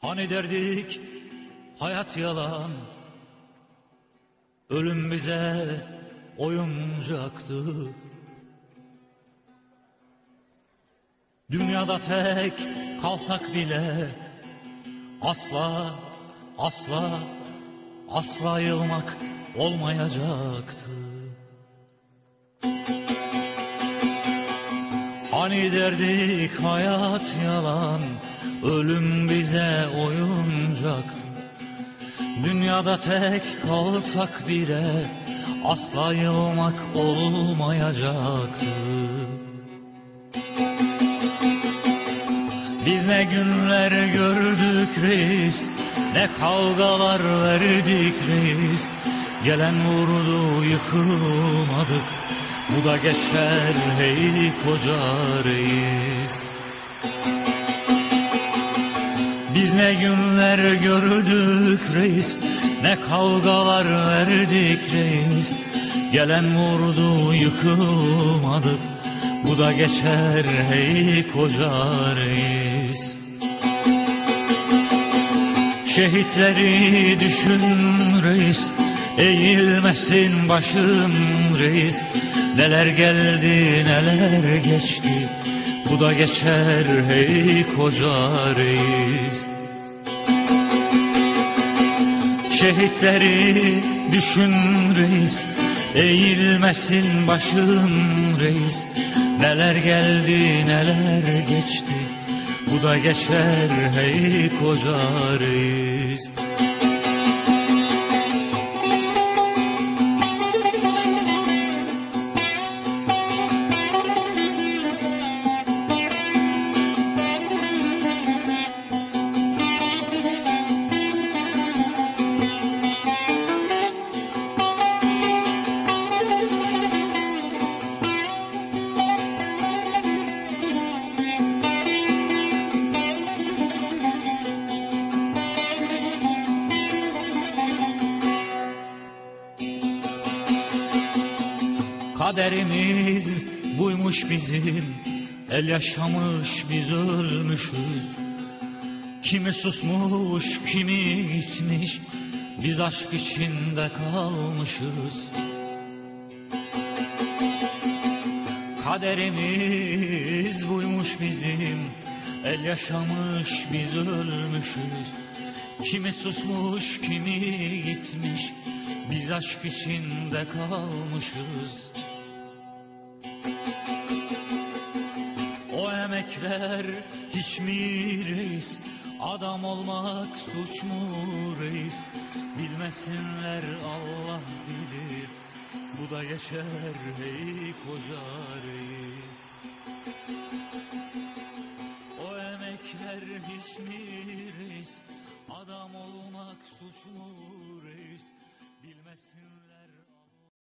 Hani derdik hayat yalan? Ölüm bize oyuncaktı. Dünyada tek kalsak bile Asla, asla, asla yılmak olmayacaktı Hani derdik hayat yalan Ölüm bize oyuncaktı Dünyada tek kalsak bile Asla yılmak olmayacaktı Biz ne günler gördük reis Ne kavgalar verdik reis Gelen vurdu yıkılmadık Bu da geçer hey koca reis. Biz ne günler gördük reis Ne kavgalar verdik reis. Gelen vurdu yıkılmadık. Bu da geçer hey koca reis. Şehitleri düşün reis Eğilmesin başın reis Neler geldi neler geçti? Bu da geçer hey koca reis. Şehitleri düşün reis Eğilmesin başın reis. Neler geldi neler geçti? Bu da geçer hey koca reis Kaderimiz buymuş bizim. El yaşamış biz ölmüşüz. Kimi susmuş kimi gitmiş Biz aşk içinde kalmışız. Kaderimiz buymuş bizim. El yaşamış biz ölmüşüz. Kimi susmuş kimi gitmiş Biz aşk içinde kalmışız gençler hiç mi reis? Adam olmak suç mu reis? Bilmesinler Allah bilir. Bu da geçer hey koca reis. O emekler hiç mi reis? Adam olmak suç mu reis? Bilmesinler